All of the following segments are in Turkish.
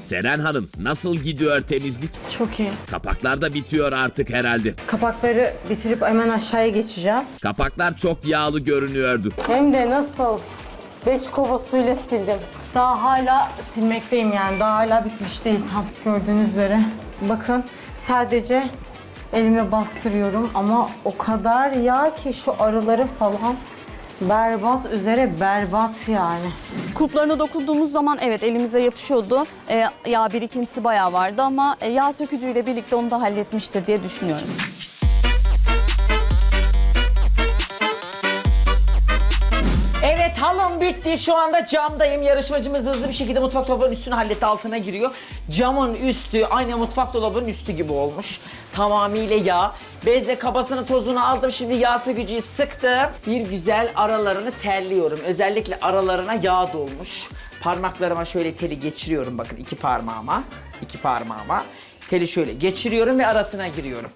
Seren Hanım nasıl gidiyor temizlik? Çok iyi. Kapaklar da bitiyor artık herhalde. Kapakları bitirip hemen aşağıya geçeceğim. Kapaklar çok yağlı görünüyordu. Hem de nasıl? Beş kova suyla sildim. Daha hala silmekteyim yani. Daha hala bitmiş değil tam gördüğünüz üzere. Bakın sadece elime bastırıyorum ama o kadar yağ ki şu arıları falan berbat üzere berbat yani. Kulplarına dokunduğumuz zaman evet elimize yapışıyordu. Ee, yağ birikintisi bayağı vardı ama e, yağ sökücüyle birlikte onu da halletmiştir diye düşünüyorum. Halım bitti. Şu anda camdayım. Yarışmacımız hızlı bir şekilde mutfak dolabının üstünü halletti. Altına giriyor. Camın üstü aynı mutfak dolabının üstü gibi olmuş. Tamamıyla yağ. Bezle kabasını tozunu aldım. Şimdi yağ sökücüyü sıktım. Bir güzel aralarını terliyorum. Özellikle aralarına yağ dolmuş. Parmaklarıma şöyle teli geçiriyorum. Bakın iki parmağıma. iki parmağıma. Teli şöyle geçiriyorum ve arasına giriyorum.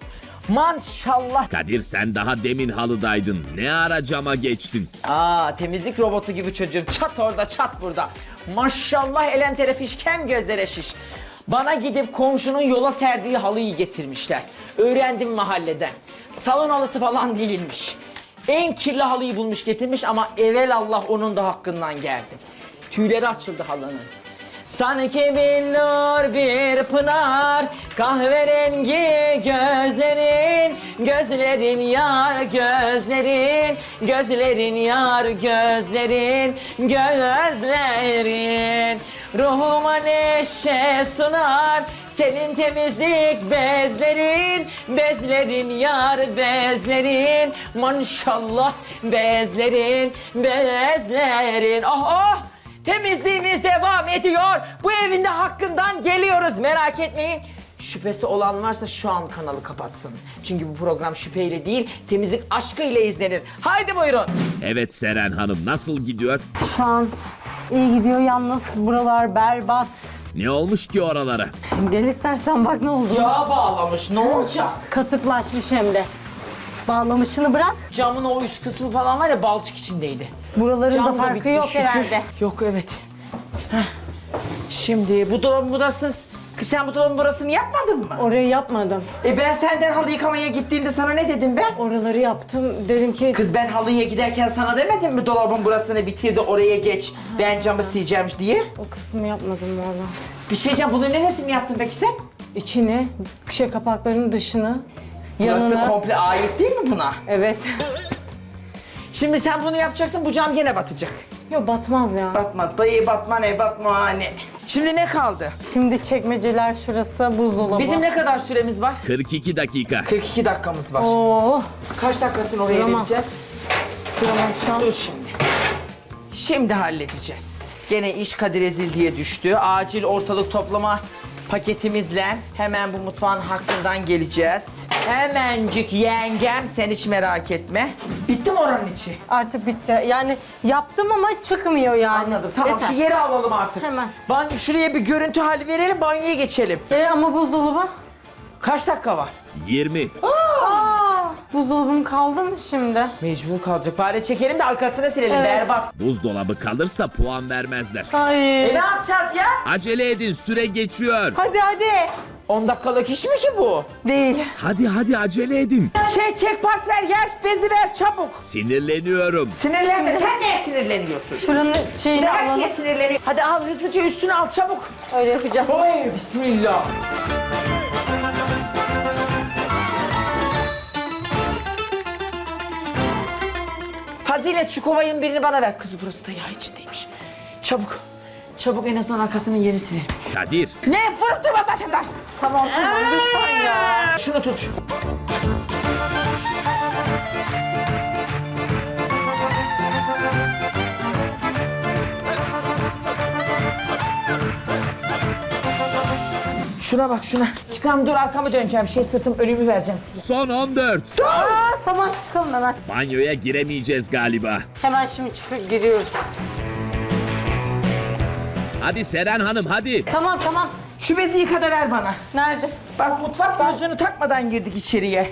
Maşallah Kadir sen daha demin halıdaydın. Ne ara cama geçtin? Aa temizlik robotu gibi çocuğum. Çat orada çat burada. Maşallah elem tere fiş kem gözlere şiş. Bana gidip komşunun yola serdiği halıyı getirmişler. Öğrendim mahalleden. Salon halısı falan değilmiş. En kirli halıyı bulmuş getirmiş ama evvel Allah onun da hakkından geldi. Tüyleri açıldı halının. Sanki billur bir pınar Kahverengi gözlerin Gözlerin yar gözlerin Gözlerin yar gözlerin Gözlerin Ruhuma neşe sunar senin temizlik bezlerin, bezlerin yar bezlerin, maşallah bezlerin, bezlerin. Oh oh! Temizliğimiz devam ediyor. Bu evin de hakkından geliyoruz merak etmeyin. Şüphesi olan varsa şu an kanalı kapatsın. Çünkü bu program şüpheyle değil, temizlik aşkıyla izlenir. Haydi buyurun. Evet Seren Hanım nasıl gidiyor? Şu an iyi gidiyor yalnız buralar berbat. Ne olmuş ki oralara? Gel istersen bak ne oldu. Yağ bağlamış, ne olacak? Katıklaşmış hem de. Bağlamışını bırak. Camın o üst kısmı falan var ya balçık içindeydi. Buraların Cam da farkı bitti, yok şükür. herhalde. Yok evet. Heh. Şimdi bu dolabın burasını... Kız sen bu dolabın burasını yapmadın mı? Orayı yapmadım. E ben senden halı yıkamaya gittiğimde sana ne dedim ben? Oraları yaptım. Dedim ki Kız ben halıya giderken sana demedim mi dolabın burasını bitirdi oraya geç. Ben camı sileceğim diye. o kısmı yapmadım valla. Bir şey diyeceğim bunun neresini yaptın peki sen? İçini, şey kapaklarının dışını, Burası komple ait değil mi buna? Evet. Şimdi sen bunu yapacaksın bu cam gene batacak. Yok batmaz ya. Batmaz. Bayı batma ne batma ne. Şimdi ne kaldı? Şimdi çekmeceler şurası buzdolabı. Bizim ne kadar süremiz var? 42 dakika. 42 dakikamız var. Oo, Kaç dakikasını oraya Duramam. vereceğiz? duramam şu an. Dur şimdi. Şimdi halledeceğiz. Gene iş Kadir Ezil diye düştü. Acil ortalık toplama paketimizle hemen bu mutfağın hakkından geleceğiz. Hemencik yengem sen hiç merak etme. Bitti mi oranın içi? Artık bitti. Yani yaptım ama çıkmıyor yani. Anladım. Tamam Yeter. şu yeri alalım artık. Hemen. Banyo, şuraya bir görüntü hali verelim banyoya geçelim. E, ama buzdolabı? Kaç dakika var? 20. Aa, buzdolabım kaldı mı şimdi? Mecbur kalacak. Bari çekelim de arkasına silelim. Evet. Berbat. Buzdolabı kalırsa puan vermezler. E Hayır. ne yapacağız ya? Acele edin süre geçiyor. Hadi hadi. 10 dakikalık iş mi ki bu? Değil. Hadi hadi acele edin. Şey çek pas ver, yer bezi ver çabuk. Sinirleniyorum. Sinirlenme. Sen neye sinirleniyorsun? Şuranın şeyini de her alalım. şeye sinirleniyor. Hadi al hızlıca üstünü al çabuk. Öyle yapacağım. Oy bismillah. Fazilet şu kovayın birini bana ver. Kız burası da yağ içindeymiş. Çabuk. Çabuk en azından arkasının yerini silelim. Kadir Ne? Vurup durma zaten dar. Tamam tamam lütfen ya. Şunu tut. Şuna bak şuna. Çıkalım dur arkamı döneceğim. Şey sırtım önümü vereceğim size. son 14. Aa, tamam çıkalım hemen. Banyoya giremeyeceğiz galiba. Hemen şimdi çıkıp giriyoruz. Hadi Seren Hanım hadi. Tamam tamam. Şu bezi yıka da ver bana. Nerede? Bak mutfak gözlüğünü takmadan girdik içeriye.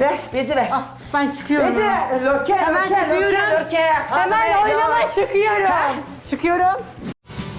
Ver bezi ver. Ah, ben çıkıyorum. Bezi hemen. ver. Lörke Hemen lörke lörke çıkıyorum. lörke. Hemen Hadi, oynamaya lörke. çıkıyorum. Ha. Çıkıyorum.